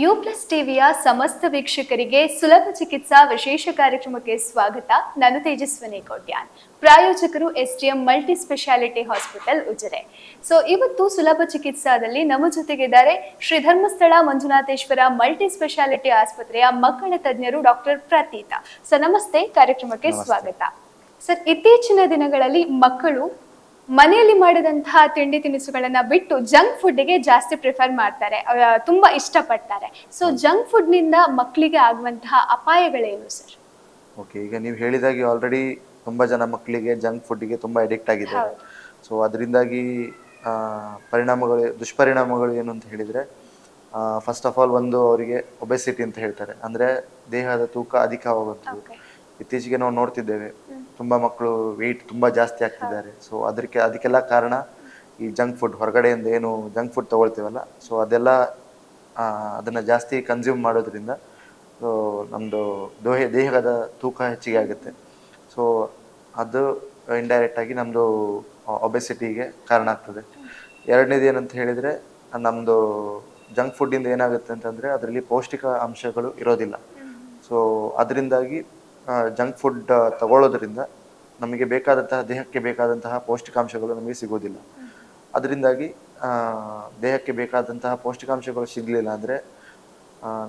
You plus ಟಿವಿಯ ಸಮಸ್ತ ವೀಕ್ಷಕರಿಗೆ ಸುಲಭ ಚಿಕಿತ್ಸಾ ವಿಶೇಷ ಕಾರ್ಯಕ್ರಮಕ್ಕೆ ಸ್ವಾಗತ. ನಾನು ತೇಜಸ್ವಿನಿ ಕೋಟ್ಯಾನ್. ಪ್ರಾಯೋಜಕರು S D M multi speciality hospital Ujire. So ಇವತ್ತು ಸುಲಭ ಚಿಕಿತ್ಸಾದಲ್ಲಿ ನಮ್ಮ ಜೊತೆಗಿದ್ದಾರೆ ಶ್ರೀ ಧರ್ಮಸ್ಥಳ ಮಂಜುನಾಥೇಶ್ವರ ಮಲ್ಟಿ ಸ್ಪೆಷಾಲಿಟಿ ಆಸ್ಪತ್ರೆಯ ಮಕ್ಕಳ ತಜ್ಞರು ಡಾಕ್ಟರ್ ಪ್ರತೀತಾ. ಸೊ ನಮಸ್ತೆ. ಕಾರ್ಯಕ್ರಮಕ್ಕೆ ಸ್ವಾಗತ. ಸರ್ ಇತ್ತೀಚಿನ ದಿನಗಳಲ್ಲಿ ಮಕ್ಕಳು ಮನೆಯಲ್ಲಿ ಮಾಡಿದಂತಹ ತಿಂಡಿ ತಿನಿಸುಗಳನ್ನ ಬಿಟ್ಟು ಜಂಕ್ ಫುಡ್ಗೆ ಜಾಸ್ತಿ ಪ್ರಿಫರ್ ಮಾಡ್ತಾರೆ. ತುಂಬಾ ಇಷ್ಟಪಡ್ತಾರೆ. ಸೊ ಜಂಕ್ ಫುಡ್ನಿಂದ ಮಕ್ಕಳಿಗೆ ಆಗುವಂತಹ ಅಪಾಯಗಳೇನು ಸರ್? ಓಕೆ ಈಗ ನೀವು ಹೇಳಿದಾಗೆ ಆಲ್ರೆಡಿ ತುಂಬಾ ಜನ ಮಕ್ಕಳಿಗೆ ಜಂಕ್ ಫುಡ್ಗೆ ತುಂಬಾ ಅಡಿಕ್ಟ್ ಆಗಿದ್ದಾರೆ. ಹೌದು. ಸೊ ಅದರಿಂದಾಗಿ ಪರಿಣಾಮಗಳು ದುಷ್ಪರಿಣಾಮಗಳು ಏನು ಅಂತ ಹೇಳಿದರೆ ಫಸ್ಟ್ ಆಫ್ ಆಲ್ ಒಂದು ಅವರಿಗೆ ಒಬೆಸಿಟಿ ಅಂತ ಹೇಳ್ತಾರೆ. ಅಂದರೆ ದೇಹದ ತೂಕ ಅಧಿಕವಾಗುವಂಥದ್ದು. Okay. ಇತ್ತೀಚೆಗೆ ನಾವು ನೋಡ್ತಿದ್ದೇವೆ. ತುಂಬ ಮಕ್ಕಳು ವೆಯ್ಟ್ ತುಂಬ ಜಾಸ್ತಿ ಆಗ್ತಿದ್ದಾರೆ ಸೊ ಅದಕ್ಕೆ ಅದಕ್ಕೆಲ್ಲ ಕಾರಣ ಈ ಜಂಕ್ ಫುಡ್ ಹೊರಗಡೆಯಿಂದ ಏನು ಜಂಕ್ ಫುಡ್ ತಗೊಳ್ತೀವಲ್ಲ? ಸೊ ಅದೆಲ್ಲ ಅದನ್ನ ಜಾಸ್ತಿ ಕನ್ಸ್ಯೂಮ್ ಮಾಡೋದ್ರಿಂದ ಸೊ ನಮ್ಮದು ದೋಹೆ ದೇಹದ ತೂಕ ಹೆಚ್ಚಿಗೆ ಆಗುತ್ತೆ. ಸೊ ಅದು ಇಂಡೈರೆಕ್ಟ್ ಆಗಿ ನಮ್ಮದು ಒಬೆಸಿಟಿಗೆ ಕಾರಣ ಆಗ್ತದೆ. ಎರಡನೇದು ಏನಂತ ಹೇಳಿದರೆ ನಮ್ಮದು ಜಂಕ್ ಫುಡ್ಡಿಂದ ಏನಾಗುತ್ತೆ ಅಂತಂದರೆ ಅದರಲ್ಲಿ ಪೌಷ್ಟಿಕ ಅಂಶಗಳು ಇರೋದಿಲ್ಲ. ಸೊ ಅದರಿಂದಾಗಿ ಜಂಕ್ ಫುಡ್ ತಗೊಳ್ಳೋದ್ರಿಂದ ನಮಗೆ ಬೇಕಾದಂತಹ ದೇಹಕ್ಕೆ ಬೇಕಾದಂತಹ ಪೌಷ್ಟಿಕಾಂಶಗಳು ನಮಗೆ ಸಿಗೋದಿಲ್ಲ. ಅದರಿಂದಾಗಿ ದೇಹಕ್ಕೆ ಬೇಕಾದಂತಹ ಪೌಷ್ಟಿಕಾಂಶಗಳು ಸಿಗಲಿಲ್ಲ ಅಂದರೆ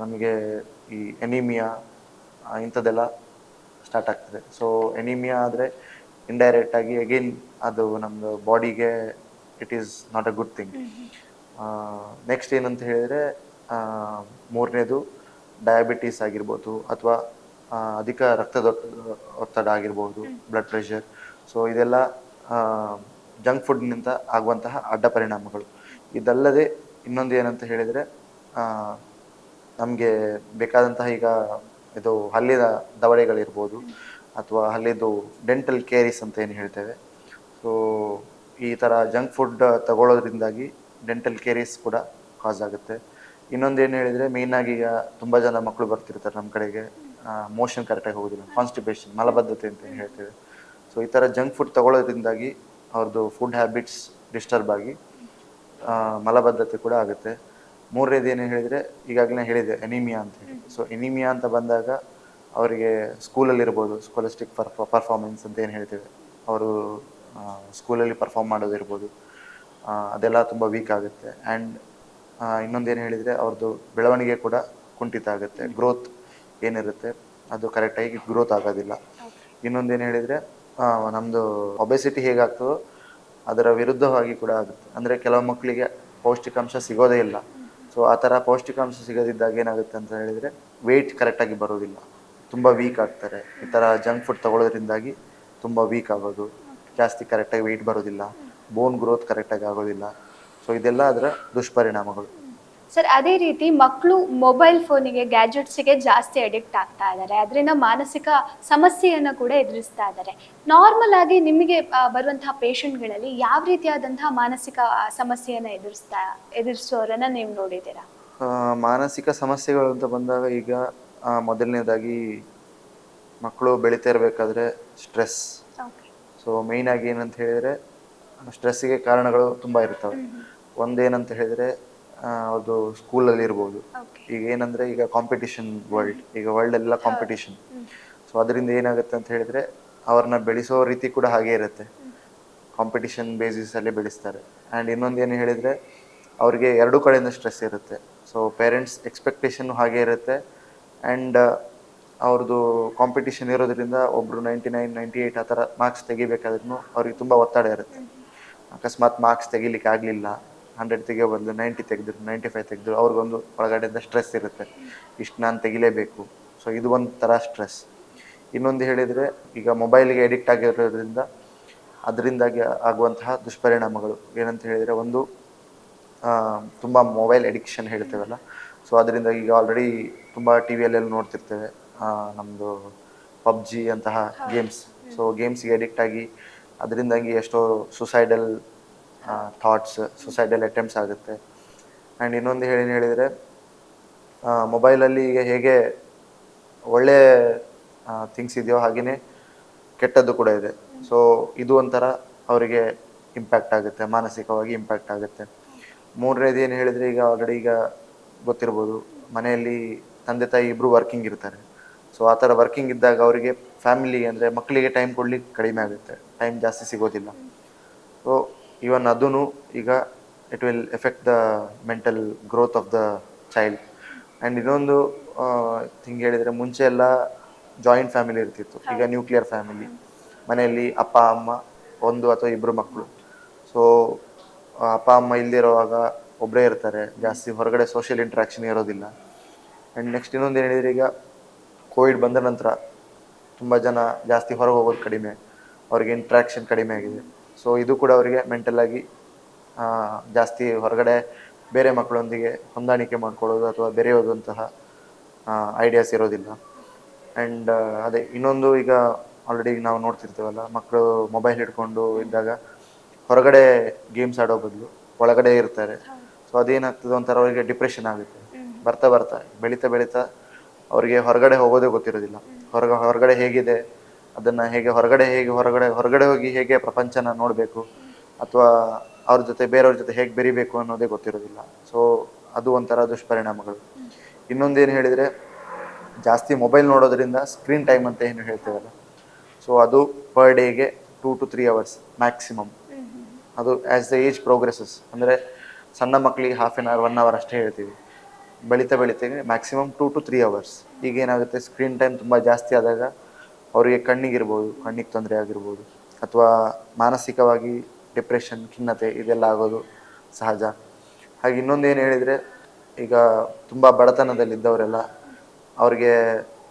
ನಮಗೆ ಈ ಎನಿಮಿಯಾ ಇಂಥದ್ದೆಲ್ಲ ಸ್ಟಾರ್ಟ್ ಆಗ್ತದೆ. ಸೊ ಎನಿಮಿಯಾ ಆದರೆ ಇಂಡೈರೆಕ್ಟಾಗಿ ಅಗೇನ್ ಅದು ನಮ್ಮದು ಬಾಡಿಗೆ it is not a good thing next ಏನಂತ ಹೇಳಿದರೆ ಮೂರನೇದು ಡಯಾಬಿಟೀಸ್ ಆಗಿರ್ಬೋದು ಅಥವಾ ಅಧಿಕ ರಕ್ತದ ಒತ್ತಡ ಆಗಿರ್ಬೋದು ಬ್ಲಡ್ ಪ್ರೆಷರ್ ಸೊ ಇದೆಲ್ಲ ಜಂಕ್ ಫುಡ್ನಿಂದ ಆಗುವಂತಹ ಅಡ್ಡ ಪರಿಣಾಮಗಳು. ಇದಲ್ಲದೆ ಇನ್ನೊಂದು ಏನಂತ ಹೇಳಿದರೆ ನಮಗೆ ಬೇಕಾದಂತಹ ಈಗ ಇದು ಹಲ್ಲಿನ ದವಡೆಗಳಿರ್ಬೋದು ಅಥವಾ ಹಲ್ಲಿದು ಡೆಂಟಲ್ ಕೇರಿಸ್ ಅಂತ ಏನು ಹೇಳ್ತೇವೆ. ಸೊ ಈ ಥರ ಜಂಕ್ ಫುಡ್ ತಗೊಳ್ಳೋದ್ರಿಂದಾಗಿ ಡೆಂಟಲ್ ಕೇರಿಸ್ ಕೂಡ ಕಾಸ್ ಆಗುತ್ತೆ. ಇನ್ನೊಂದು ಏನು ಹೇಳಿದರೆ ಮೇಯ್ನಾಗಿ ಈಗ ತುಂಬ ಜನ ಮಕ್ಕಳು ಬರ್ತಿರ್ತಾರೆ ನಮ್ಮ ಕಡೆಗೆ. ಮೋಷನ್ ಕರೆಕ್ಟಾಗಿ ಹೋಗೋದಿಲ್ಲ. ಕಾನ್ಸ್ಟಿಬೇಷನ್ ಮಲಬದ್ಧತೆ ಅಂತ ಹೇಳ್ತೇವೆ. ಸೊ ಈ ಥರ ಜಂಕ್ ಫುಡ್ ತಗೊಳ್ಳೋದ್ರಿಂದಾಗಿ ಅವ್ರದ್ದು ಫುಡ್ ಹ್ಯಾಬಿಟ್ಸ್ ಡಿಸ್ಟರ್ಬ್ ಆಗಿ ಮಲಬದ್ಧತೆ ಕೂಡ ಆಗುತ್ತೆ. ಮೂರನೇದು ಏನು ಹೇಳಿದರೆ, ಈಗಾಗಲೇ ಹೇಳಿದೆ ಎನಿಮಿಯಾ ಅಂತ ಹೇಳಿ. ಸೊ ಎನಿಮಿಯಾ ಅಂತ ಬಂದಾಗ ಅವರಿಗೆ ಸ್ಕೂಲಲ್ಲಿರ್ಬೋದು ಸ್ಕಾಲಿಸ್ಟಿಕ್ ಪರ್ಫ ಪರ್ಫಾರ್ಮೆನ್ಸ್ ಅಂತ ಏನು ಹೇಳ್ತೇವೆ. ಅವರು ಸ್ಕೂಲಲ್ಲಿ ಪರ್ಫಾರ್ಮ್ ಮಾಡೋದಿರ್ಬೋದು ಅದೆಲ್ಲ ತುಂಬ ವೀಕ್ ಆಗುತ್ತೆ. ಆ್ಯಂಡ್ ಏನು ಹೇಳಿದರೆ ಅವ್ರದ್ದು ಬೆಳವಣಿಗೆ ಕೂಡ ಕುಂಠಿತ ಆಗುತ್ತೆ. ಗ್ರೋತ್ ಏನಿರುತ್ತೆ ಅದು ಕರೆಕ್ಟಾಗಿ ಗ್ರೋತ್ ಆಗೋದಿಲ್ಲ. ಇನ್ನೊಂದೇನು ಹೇಳಿದರೆ ನಮ್ಮದು ಒಬೆಸಿಟಿ ಹೇಗಾಗ್ತದೋ ಅದರ ವಿರುದ್ಧವಾಗಿ ಕೂಡ ಆಗುತ್ತೆ. ಅಂದರೆ ಕೆಲವು ಮಕ್ಕಳಿಗೆ ಪೌಷ್ಟಿಕಾಂಶ ಸಿಗೋದೇ ಇಲ್ಲ. ಸೊ ಆ ಥರ ಪೌಷ್ಟಿಕಾಂಶ ಸಿಗದಿದ್ದಾಗ ಏನಾಗುತ್ತೆ ಅಂತ ಹೇಳಿದರೆ ವೆಯ್ಟ್ ಕರೆಕ್ಟಾಗಿ ಬರೋದಿಲ್ಲ. ತುಂಬ ವೀಕ್ ಆಗ್ತಾರೆ. ಈ ಥರ ಜಂಕ್ ಫುಡ್ ತಗೊಳ್ಳೋದ್ರಿಂದಾಗಿ ತುಂಬ ವೀಕ್ ಆಗೋದು. ಜಾಸ್ತಿ ಕರೆಕ್ಟಾಗಿ ವೆಯ್ಟ್ ಬರೋದಿಲ್ಲ. ಬೋನ್ ಗ್ರೋತ್ ಕರೆಕ್ಟಾಗಿ ಆಗೋದಿಲ್ಲ. ಸೊ ಇದೆಲ್ಲ ಅದರ ದುಷ್ಪರಿಣಾಮಗಳು. ಸರ್ ಅದೇ ರೀತಿ ಮಕ್ಕಳು ಮೊಬೈಲ್ ಫೋನಿಗೆ ಗ್ಯಾಜೆಟ್ಸ್ಗೆ ಜಾಸ್ತಿ ಅಡಿಕ್ಟ್ ಆಗ್ತಾ ಇದ್ದಾರೆ ಅದರಿಂದ ಮಾನಸಿಕ ಸಮಸ್ಯೆಯನ್ನು ಕೂಡ ಎದುರಿಸ್ತಾ ಇದ್ದಾರೆ ನಾರ್ಮಲ್ ಆಗಿ ನಿಮಗೆ ಬರುವಂತಹ ಪೇಷಂಟ್ಗಳಲ್ಲಿ ಯಾವ ರೀತಿಯಾದಂತಹ ಮಾನಸಿಕ ಸಮಸ್ಯೆಯನ್ನು ಎದುರಿಸ್ತಾ ಎದುರಿಸೋರನ್ನ ನೀವು ನೋಡಿದ್ದೀರಾ? ಮಾನಸಿಕ ಸಮಸ್ಯೆಗಳು ಅಂತ ಬಂದಾಗ ಈಗ ಮೊದಲನೇದಾಗಿ ಮಕ್ಕಳು ಬೆಳೀತಾ ಇರಬೇಕಾದ್ರೆ ಸ್ಟ್ರೆಸ್ ಸೊ ಸೊ ಮೇಯ್ನಾಗಿ ಏನಂತ ಹೇಳಿದರೆ ಸ್ಟ್ರೆಸ್ಸಿಗೆ ಕಾರಣಗಳು ತುಂಬ ಇರ್ತವೆ. ಒಂದೇನಂತ ಹೇಳಿದರೆ ಅದು ಸ್ಕೂಲಲ್ಲಿ ಇರ್ಬೋದು. ಈಗ ಏನಂದ್ರೆ ಈಗ ಕಾಂಪಿಟಿಷನ್ ವರ್ಲ್ಡ್ ಈಗ ವರ್ಲ್ಡ್ ಎಲ್ಲ ಕಾಂಪಿಟಿಷನ್ ಸೊ ಅದರಿಂದ ಏನಾಗುತ್ತೆ ಅಂತ ಹೇಳಿದ್ರೆ ಅವ್ರನ್ನ ಬೆಳೆಸೋ ರೀತಿ ಕೂಡ ಹಾಗೆ ಇರುತ್ತೆ. ಕಾಂಪಿಟಿಷನ್ ಬೇಸಿಸಲ್ಲಿ ಬೆಳೆಸ್ತಾರೆ. ಆ್ಯಂಡ್ ಇನ್ನೊಂದು ಏನು ಹೇಳಿದರೆ ಅವರಿಗೆ ಎರಡೂ ಕಡೆಯಿಂದ ಸ್ಟ್ರೆಸ್ ಇರುತ್ತೆ. ಸೊ ಪೇರೆಂಟ್ಸ್ ಎಕ್ಸ್ಪೆಕ್ಟೇಷನ್ ಹಾಗೆ ಇರುತ್ತೆ. ಆ್ಯಂಡ್ ಅವ್ರದ್ದು ಕಾಂಪಿಟಿಷನ್ ಇರೋದ್ರಿಂದ ಒಬ್ಬರು ನೈಂಟಿ ನೈನ್ ನೈಂಟಿ ಏಯ್ಟ್ ಆ ಥರ ಮಾರ್ಕ್ಸ್ ತೆಗಿಬೇಕಾದ್ರೂ ಅವ್ರಿಗೆ ತುಂಬ ಒತ್ತಡ ಇರುತ್ತೆ. ಅಕಸ್ಮಾತ್ ಮಾರ್ಕ್ಸ್ ತೆಗಿಲಿಕ್ಕೆ ಆಗಲಿಲ್ಲ. ಹಂಡ್ರೆಡ್ ತೆಗಿಯೋ ಬದಲು ನೈಂಟಿ ತೆಗೆದ್ರು ನೈಂಟಿ ಫೈವ್ ತೆಗೆದ್ರು ಅವ್ರಿಗೊಂದು ಒಳಗಡೆಯಿಂದ ಸ್ಟ್ರೆಸ್ ಇರುತ್ತೆ. ಇಷ್ಟು ನಾನು ತೆಗಿಲೇಬೇಕು. ಸೊ ಇದು ಒಂದು ಥರ ಸ್ಟ್ರೆಸ್ ಇನ್ನೊಂದು ಹೇಳಿದರೆ ಈಗ ಮೊಬೈಲಿಗೆ ಅಡಿಕ್ಟ್ ಆಗಿರೋದ್ರಿಂದ ಅದರಿಂದಾಗಿ ಆಗುವಂತಹ ದುಷ್ಪರಿಣಾಮಗಳು. ಏನಂತ ಹೇಳಿದರೆ ಒಂದು ತುಂಬ ಮೊಬೈಲ್ ಅಡಿಕ್ಷನ್ ಹೇಳ್ತೇವಲ್ಲ. ಸೊ ಅದರಿಂದ ಈಗ ಆಲ್ರೆಡಿ ತುಂಬ ಟಿ ವಿಯಲ್ಲೆಲ್ಲ ನೋಡ್ತಿರ್ತೇವೆ. ನಮ್ಮದು ಪಬ್ಜಿ ಅಂತಹ ಗೇಮ್ಸ್ ಸೊ ಗೇಮ್ಸ್ಗೆ ಅಡಿಕ್ಟ್ ಆಗಿ ಅದರಿಂದಾಗಿ ಎಷ್ಟೋ ಸುಸೈಡಲ್ ಥಾಟ್ಸ್ ಸುಸೈಡಲ್ ಅಟೆಂಪ್ಟ್ಸ್ ಆಗುತ್ತೆ. ಆ್ಯಂಡ್ ಇನ್ನೊಂದು ಹೇಳಿ ಹೇಳಿದರೆ ಮೊಬೈಲಲ್ಲಿ ಈಗ ಹೇಗೆ ಒಳ್ಳೆ ಥಿಂಗ್ಸ್ ಇದೆಯೋ ಹಾಗೆಯೇ ಕೆಟ್ಟದ್ದು ಕೂಡ ಇದೆ. ಸೊ ಇದು ಒಂಥರ ಅವರಿಗೆ ಇಂಪ್ಯಾಕ್ಟ್ ಆಗುತ್ತೆ, ಮಾನಸಿಕವಾಗಿ ಇಂಪ್ಯಾಕ್ಟ್ ಆಗುತ್ತೆ. ಮೂರನೇದು ಏನು ಹೇಳಿದರೆ, ಈಗ ಆಲ್ರೆಡಿ ಈಗ ಗೊತ್ತಿರ್ಬೋದು, ಮನೆಯಲ್ಲಿ ತಂದೆ, ತಾಯಿ ಇಬ್ಬರು ವರ್ಕಿಂಗ್ ಇರ್ತಾರೆ. ಸೊ ಆ ಥರ ವರ್ಕಿಂಗ್ ಇದ್ದಾಗ ಅವರಿಗೆ ಫ್ಯಾಮಿಲಿ ಅಂದರೆ ಮಕ್ಕಳಿಗೆ ಟೈಮ್ ಕೊಡ್ಲಿಕ್ಕೆ ಕಡಿಮೆ ಆಗುತ್ತೆ ಟೈಮ್ ಜಾಸ್ತಿ ಸಿಗೋದಿಲ್ಲ. ಸೊ ಇವನ್ ಅದೂ ಈಗ it will effect the mental growth of the child and ಇನ್ನೊಂದು ಥಿಂಗ್ ಹೇಳಿದರೆ ಮುಂಚೆ ಎಲ್ಲ ಜಾಯಿಂಟ್ ಫ್ಯಾಮಿಲಿ ಇರ್ತಿತ್ತು. ಈಗ ನ್ಯೂಕ್ಲಿಯರ್ ಫ್ಯಾಮಿಲಿ ಮನೆಯಲ್ಲಿ ಅಪ್ಪ ಅಮ್ಮ ಒಂದು ಅಥವಾ ಇಬ್ಬರು ಮಕ್ಕಳು ಸೊ ಅಪ್ಪ ಅಮ್ಮ ಇಲ್ದಿರೋವಾಗ ಒಬ್ಬರೇ ಇರ್ತಾರೆ. ಜಾಸ್ತಿ ಹೊರಗಡೆ ಸೋಷಿಯಲ್ ಇಂಟ್ರಾಕ್ಷನ್ ಇರೋದಿಲ್ಲ. ಆ್ಯಂಡ್ ನೆಕ್ಸ್ಟ್ ಇನ್ನೊಂದು ಏನು ಹೇಳಿದರೆ ಈಗ ಕೋವಿಡ್ ಬಂದ ನಂತರ ತುಂಬ ಜನ ಜಾಸ್ತಿ ಹೊರಗೆ ಹೋಗೋದು ಕಡಿಮೆ. ಅವ್ರಿಗೆ ಇಂಟ್ರಾಕ್ಷನ್ ಕಡಿಮೆ ಆಗಿದೆ. ಸೊ ಇದು ಕೂಡ ಅವರಿಗೆ ಮೆಂಟಲಾಗಿ ಜಾಸ್ತಿ ಹೊರಗಡೆ ಬೇರೆ ಮಕ್ಕಳೊಂದಿಗೆ ಹೊಂದಾಣಿಕೆ ಮಾಡ್ಕೊಳ್ಳೋದು ಅಥವಾ ಬೆರೆಯೋದಂತಹ ಐಡಿಯಾಸ್ ಇರೋದಿಲ್ಲ. ಆ್ಯಂಡ್ ಅದೇ ಇನ್ನೊಂದು ಈಗ ಆಲ್ರೆಡಿ ನಾವು ನೋಡ್ತಿರ್ತೀವಲ್ಲ ಮಕ್ಕಳು ಮೊಬೈಲ್ ಹಿಡ್ಕೊಂಡು ಇದ್ದಾಗ ಹೊರಗಡೆ ಗೇಮ್ಸ್ ಆಡೋ ಬದಲು ಒಳಗಡೆ ಇರ್ತಾರೆ. ಸೊ ಅದೇನಾಗ್ತದೆ ಒಂಥರ ಅವರಿಗೆ ಡಿಪ್ರೆಷನ್ ಆಗುತ್ತೆ. ಬರ್ತಾ ಬರ್ತಾ ಬೆಳೀತಾ ಬೆಳೀತಾ ಅವರಿಗೆ ಹೊರಗಡೆ ಹೋಗೋದೇ ಗೊತ್ತಿರೋದಿಲ್ಲ. ಹೊರಗ ಹೊರಗಡೆ ಹೇಗಿದೆ ಅದನ್ನು ಹೇಗೆ ಹೊರಗಡೆ ಹೇಗೆ ಹೊರಗಡೆ ಹೊರಗಡೆ ಹೋಗಿ ಹೇಗೆ ಪ್ರಪಂಚನ ನೋಡಬೇಕು ಅಥವಾ ಅವ್ರ ಜೊತೆ ಬೇರೆಯವ್ರ ಜೊತೆ ಹೇಗೆ ಬೆರಿಬೇಕು ಅನ್ನೋದೇ ಗೊತ್ತಿರೋದಿಲ್ಲ. ಸೊ ಅದು ಒಂಥರ ದುಷ್ಪರಿಣಾಮಗಳು. ಇನ್ನೊಂದೇನು ಹೇಳಿದರೆ, ಜಾಸ್ತಿ ಮೊಬೈಲ್ ನೋಡೋದ್ರಿಂದ ಸ್ಕ್ರೀನ್ ಟೈಮ್ ಅಂತ ಏನು ಹೇಳ್ತೇವಲ್ಲ. ಸೊ ಅದು ಪರ್ ಡೇಗೆ two to three hours maximum ಅದು ಆ್ಯಸ್ ದ ಏಜ್ ಪ್ರೋಗ್ರೆಸಸ್ ಅಂದರೆ ಸಣ್ಣ ಮಕ್ಕಳಿಗೆ half an hour one hour ಅಷ್ಟೇ ಹೇಳ್ತೀವಿ. ಬೆಳೀತಾ ಬೆಳೀತೇವೆ maximum two to three hours ಈಗ ಏನಾಗುತ್ತೆ ಸ್ಕ್ರೀನ್ ಟೈಮ್ ತುಂಬ ಜಾಸ್ತಿ ಆದಾಗ ಅವರಿಗೆ ಕಣ್ಣಿಗಿರ್ಬೋದು, ಕಣ್ಣಿಗೆ ತೊಂದರೆ ಆಗಿರ್ಬೋದು ಅಥವಾ ಮಾನಸಿಕವಾಗಿ ಡಿಪ್ರೆಷನ್ ಖಿನ್ನತೆ ಇದೆಲ್ಲ ಆಗೋದು ಸಹಜ. ಹಾಗೆ ಇನ್ನೊಂದು ಏನು ಹೇಳಿದರೆ, ಈಗ ತುಂಬ ಬಡತನದಲ್ಲಿದ್ದವರೆಲ್ಲ ಅವರಿಗೆ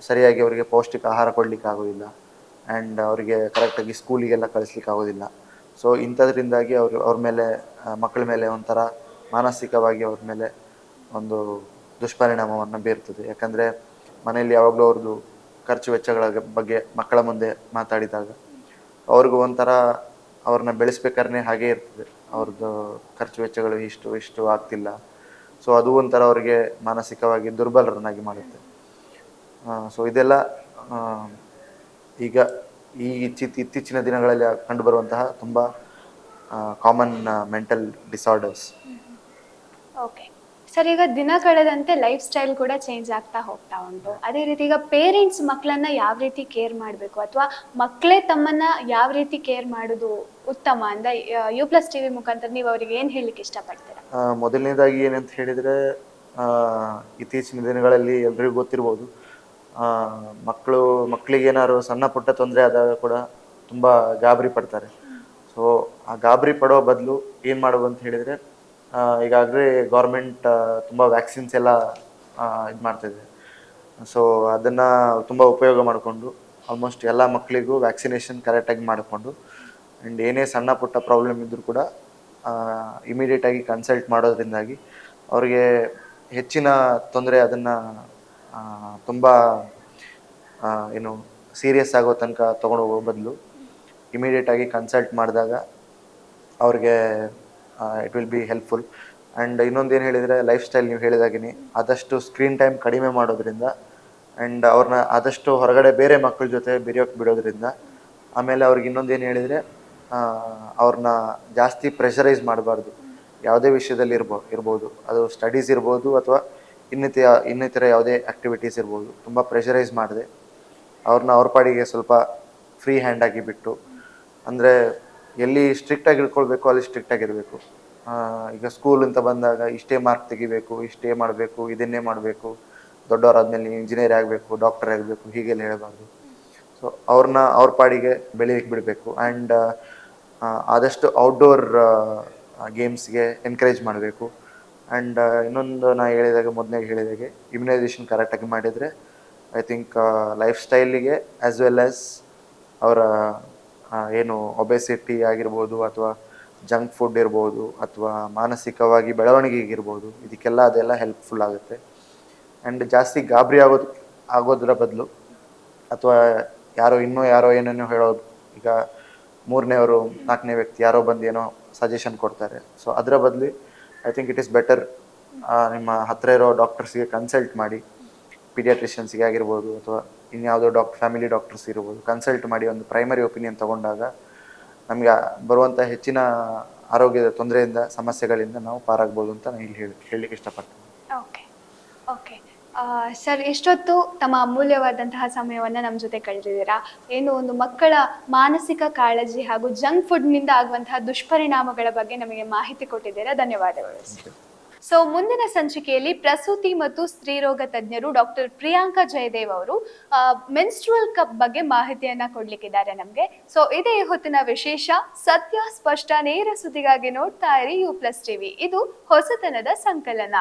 ಸರಿಯಾಗಿ ಅವರಿಗೆ ಪೌಷ್ಟಿಕ ಆಹಾರ ಕೊಡಲಿಕ್ಕೆ ಆಗೋದಿಲ್ಲ ಆ್ಯಂಡ್ ಅವರಿಗೆ ಕರೆಕ್ಟಾಗಿ ಸ್ಕೂಲಿಗೆಲ್ಲ ಕಳಿಸ್ಲಿಕ್ಕೆ ಆಗೋದಿಲ್ಲ. ಸೊ ಇಂಥದ್ರಿಂದಾಗಿ ಅವರು, ಅವ್ರ ಮೇಲೆ ಮಕ್ಕಳ ಮೇಲೆ ಒಂಥರ ಮಾನಸಿಕವಾಗಿ ಅವ್ರ ಮೇಲೆ ಒಂದು ದುಷ್ಪರಿಣಾಮವನ್ನು ಬೀರ್ತದೆ. ಯಾಕಂದರೆ ಮನೆಯಲ್ಲಿ ಯಾವಾಗಲೂ ಅವ್ರದ್ದು ಖರ್ಚು ವೆಚ್ಚಗಳ ಬಗ್ಗೆ ಮಕ್ಕಳ ಮುಂದೆ ಮಾತಾಡಿದಾಗ ಅವ್ರಿಗೂ ಒಂಥರ ಅವ್ರನ್ನ ಬೆಳೆಸ್ಬೇಕಾದ್ರೆ ಹಾಗೇ ಇರ್ತದೆ. ಅವ್ರದ್ದು ಖರ್ಚು ವೆಚ್ಚಗಳು ಇಷ್ಟು ಇಷ್ಟು ಆಗ್ತಿಲ್ಲ. ಸೊ ಅದು ಒಂಥರ ಅವರಿಗೆ ಮಾನಸಿಕವಾಗಿ ದುರ್ಬಲರನ್ನಾಗಿ ಮಾಡುತ್ತೆ. ಸೊ ಇದೆಲ್ಲ ಈಗ ಈ ಇಚ್ಚಿ- ಇತ್ತೀಚಿನ ದಿನಗಳಲ್ಲಿ ಕಂಡುಬರುವಂತಹ ತುಂಬ common mental disorders okay sir ಈಗ ದಿನ ಕಳೆದಂತೆ ಲೈಫ್ ಸ್ಟೈಲ್ ಕೂಡ ಚೇಂಜ್ ಆಗ್ತಾ ಹೋಗ್ತಾ ಉಂಟು. ಅದೇ ರೀತಿ ಈಗ ಪೇರೆಂಟ್ಸ್ ಮಕ್ಕಳನ್ನ ಯಾವ ರೀತಿ ಕೇರ್ ಮಾಡಬೇಕು? ಅಥವಾ ಮಕ್ಕಳೇ ತಮ್ಮನ್ನ ಯಾವ ರೀತಿ ಕೇರ್ ಮಾಡೋದು ಉತ್ತಮ ಅಂತ ಯು ಪ್ಲಸ್ ಟಿವಿ ಮುಖಾಂತರ ನೀವು ಅವರಿಗೆ ಏನು ಹೇಳಲಿಕ್ಕೆ ಇಷ್ಟಪಡ್ತೀರಾ? ಮೊದಲನೇದಾಗಿ ಏನಂತ ಹೇಳಿದರೆ ಇತ್ತೀಚಿನ ದಿನಗಳಲ್ಲಿ ಎಲ್ರಿಗೂ ಗೊತ್ತಿರ್ಬೋದು. ಮಕ್ಕಳು ಮಕ್ಕಳಿಗೆ ಏನಾದ್ರು ಸಣ್ಣ ಪುಟ್ಟ ತೊಂದರೆ ಆದಾಗ ಕೂಡ ತುಂಬ ಗಾಬರಿ ಪಡ್ತಾರೆ. ಸೊ ಆ ಗಾಬರಿ ಪಡೋ ಬದಲು ಏನು ಮಾಡ್ಬೋದು ಅಂತ ಹೇಳಿದರೆ ಈಗಾಗಲೇ ಗೌರ್ಮೆಂಟ್ ತುಂಬ ವ್ಯಾಕ್ಸಿನ್ಸ್ ಎಲ್ಲ ಇದು ಮಾಡ್ತಿದೆ. ಸೊ ಅದನ್ನು ತುಂಬ ಉಪಯೋಗ ಮಾಡಿಕೊಂಡು ಆಲ್ಮೋಸ್ಟ್ ಎಲ್ಲ ಮಕ್ಕಳಿಗೂ ವ್ಯಾಕ್ಸಿನೇಷನ್ ಕರೆಕ್ಟಾಗಿ ಮಾಡಿಕೊಂಡು ಆ್ಯಂಡ್ ಏನೇ ಸಣ್ಣ ಪುಟ್ಟ ಪ್ರಾಬ್ಲಮ್ ಇದ್ದರೂ ಕೂಡ ಇಮಿಡಿಯೇಟಾಗಿ ಕನ್ಸಲ್ಟ್ ಮಾಡೋದ್ರಿಂದಾಗಿ ಅವ್ರಿಗೆ ಹೆಚ್ಚಿನ ತೊಂದರೆ ಅದನ್ನು ತುಂಬ ಏನು ಸೀರಿಯಸ್ ಆಗೋ ತನಕ ತೊಗೊಂಡು ಹೋಗೋ ಬದಲು ಇಮಿಡಿಯೇಟಾಗಿ ಕನ್ಸಲ್ಟ್ ಮಾಡಿದಾಗ ಅವ್ರಿಗೆ it will be helpful and ಇನ್ನೊಂದು ಏನು ಹೇಳಿದರೆ ಲೈಫ್ ಸ್ಟೈಲ್ ನೀವು ಹೇಳಿದಾಗಿನಿ. ಆದಷ್ಟು ಸ್ಕ್ರೀನ್ ಟೈಮ್ ಕಡಿಮೆ ಮಾಡೋದ್ರಿಂದ ಆ್ಯಂಡ್ ಅವ್ರನ್ನ ಆದಷ್ಟು ಹೊರಗಡೆ ಬೇರೆ ಮಕ್ಕಳ ಜೊತೆ ಬೆರೆಯೋಕ್ಕೆ ಬಿಡೋದ್ರಿಂದ ಆಮೇಲೆ ಅವ್ರಿಗೆ ಇನ್ನೊಂದು ಏನು ಹೇಳಿದರೆ ಅವ್ರನ್ನ ಜಾಸ್ತಿ ಪ್ರೆಷರೈಸ್ ಮಾಡಬಾರ್ದು. ಯಾವುದೇ ವಿಷಯದಲ್ಲಿ ಇರ್ಬೋ, ಇರ್ಬೋದು. ಅದು ಸ್ಟಡೀಸ್ ಇರ್ಬೋದು ಅಥವಾ ಇನ್ನಿತರ ಇನ್ನಿತರ ಯಾವುದೇ ಆ್ಯಕ್ಟಿವಿಟೀಸ್ ಇರ್ಬೋದು. ತುಂಬ ಪ್ರೆಷರೈಸ್ ಮಾಡಿದೆ. ಅವ್ರನ್ನ ಅವ್ರ ಪಾಡಿಗೆ ಸ್ವಲ್ಪ ಫ್ರೀ ಹ್ಯಾಂಡಾಗಿ ಬಿಟ್ಟು. ಅಂದರೆ ಎಲ್ಲಿ ಸ್ಟ್ರಿಕ್ಟಾಗಿ ಇಟ್ಕೊಳ್ಬೇಕು ಅಲ್ಲಿ ಸ್ಟ್ರಿಕ್ಟಾಗಿ ಇರಬೇಕು. ಈಗ ಸ್ಕೂಲ್ ಅಂತ ಬಂದಾಗ ಇಷ್ಟೇ ಮಾರ್ಕ್ ತೆಗಿಬೇಕು, ಇಷ್ಟೇ ಮಾಡಬೇಕು, ಇದನ್ನೇ ಮಾಡಬೇಕು. ದೊಡ್ಡವರಾದ್ಮೇಲೆ ಇಂಜಿನಿಯರ್ ಆಗಬೇಕು ಡಾಕ್ಟರ್ ಆಗಬೇಕು, ಹೀಗೆಲ್ಲ ಹೇಳಬಾರ್ದು. ಸೊ ಅವ್ರನ್ನ ಅವ್ರ ಪಾಡಿಗೆ ಬೆಳೆಯಕ್ಕೆ ಬಿಡಬೇಕು. ಆ್ಯಂಡ್ ಆದಷ್ಟು ಔಟ್ಡೋರ್ ಗೇಮ್ಸ್ಗೆ ಎನ್ಕರೇಜ್ ಮಾಡಬೇಕು. ಆ್ಯಂಡ್ ಇನ್ನೊಂದು ನಾ ಹೇಳಿದಾಗ, ಮೊದಲೇ ಹೇಳಿದಾಗೆ ಇಮ್ಯುನೈಸೇಷನ್ ಕರೆಕ್ಟಾಗಿ ಮಾಡಿದರೆ ಐ ಥಿಂಕ್ ಲೈಫ್ ಸ್ಟೈಲಿಗೆ ಆ್ಯಸ್ ವೆಲ್ ಆ್ಯಸ್ ಅವರ ಏನು ಒಬೆಸಿಟಿ ಆಗಿರ್ಬೋದು ಅಥವಾ ಜಂಕ್ ಫುಡ್ ಇರ್ಬೋದು ಅಥವಾ ಮಾನಸಿಕವಾಗಿ ಬೆಳವಣಿಗೆ ಇರ್ಬೋದು ಇದಕ್ಕೆಲ್ಲ ಅದೆಲ್ಲ ಹೆಲ್ಪ್ಫುಲ್ ಆಗುತ್ತೆ. ಆ್ಯಂಡ್ ಜಾಸ್ತಿ ಗಾಬರಿ ಆಗೋದು, ಆಗೋದ್ರ ಬದಲು ಅಥವಾ ಯಾರೋ ಇನ್ನೂ ಯಾರೋ ಏನೇನೋ ಹೇಳೋದು, ಈಗ ಮೂರನೇವರು, ನಾಲ್ಕನೇ ವ್ಯಕ್ತಿ ಯಾರೋ ಬಂದು ಏನೋ ಸಜೆಷನ್ ಕೊಡ್ತಾರೆ. ಸೊ ಅದರ ಬದಲು I think it is better ನಿಮ್ಮ ಹತ್ತಿರ ಇರೋ ಡಾಕ್ಟರ್ಸ್ಗೆ ಕನ್ಸಲ್ಟ್ ಮಾಡಿ ಪೀಡಿಯಾಟ್ರಿಷಿಯನ್ಸ್ಗೆ ಆಗಿರ್ಬೋದು ಅಥವಾ ಇನ್ಯಾವುದೋ ಡಾಕ್ಟರ್ ಫ್ಯಾಮಿಲಿ ಡಾಕ್ಟರ್ಸ್ ಇರ್ಬೋದು. ಕನ್ಸಲ್ಟ್ ಮಾಡಿ ಒಂದು ಪ್ರೈಮರಿ ಒಪಿನಿಯನ್ ತಗೊಂಡಾಗ ನಮಗೆ ಬರುವಂಥ ಹೆಚ್ಚಿನ ಆರೋಗ್ಯದ ತೊಂದರೆಯಿಂದ ಸಮಸ್ಯೆಗಳಿಂದ ನಾವು ಪಾರಾಗ್ಬೋದು ಅಂತ ನಾನು ಇಲ್ಲಿ ಹೇಳಿ ಹೇಳಲಿಕ್ಕೆ ಇಷ್ಟಪಡ್ತೀನಿ. ಓಕೆ ಓಕೆ ಸರ್ ಎಷ್ಟೊತ್ತು ತಮ್ಮ ಅಮೂಲ್ಯವಾದಂತಹ ಸಮಯವನ್ನು ನಮ್ಮ ಜೊತೆ ಕಳೆದಿದ್ದೀರಾ? ಏನು ಒಂದು ಮಕ್ಕಳ ಮಾನಸಿಕ ಕಾಳಜಿ ಹಾಗೂ ಜಂಕ್ ಫುಡ್ನಿಂದ ಆಗುವಂತಹ ದುಷ್ಪರಿಣಾಮಗಳ ಬಗ್ಗೆ ನಮಗೆ ಮಾಹಿತಿ ಕೊಟ್ಟಿದ್ದೀರಾ? ಧನ್ಯವಾದಗಳು ಸೊ ಮುಂದಿನ ಸಂಚಿಕೆಯಲ್ಲಿ ಪ್ರಸೂತಿ ಮತ್ತು ಸ್ತ್ರೀರೋಗ ತಜ್ಞರು ಡಾಕ್ಟರ್ ಪ್ರಿಯಾಂಕಾ ಜಯದೇವ್ ಅವರು ಮೆನ್ಸ್ಟ್ರುವಲ್ ಕಪ್ ಬಗ್ಗೆ ಮಾಹಿತಿಯನ್ನ ಕೊಡ್ಲಿಕ್ಕಿದ್ದಾರೆ ನಮಗೆ. ಸೊ ಇದೇ ಹೊತ್ತಿನ ವಿಶೇಷ, ಸತ್ಯ, ಸ್ಪಷ್ಟ, ನೇರ ಸುದ್ದಿಗಾಗಿ ನೋಡ್ತಾ ಇರಿ ಯು ಪ್ಲಸ್ ಟಿವಿ ಇದು ಹೊಸತನದ ಸಂಕಲನ.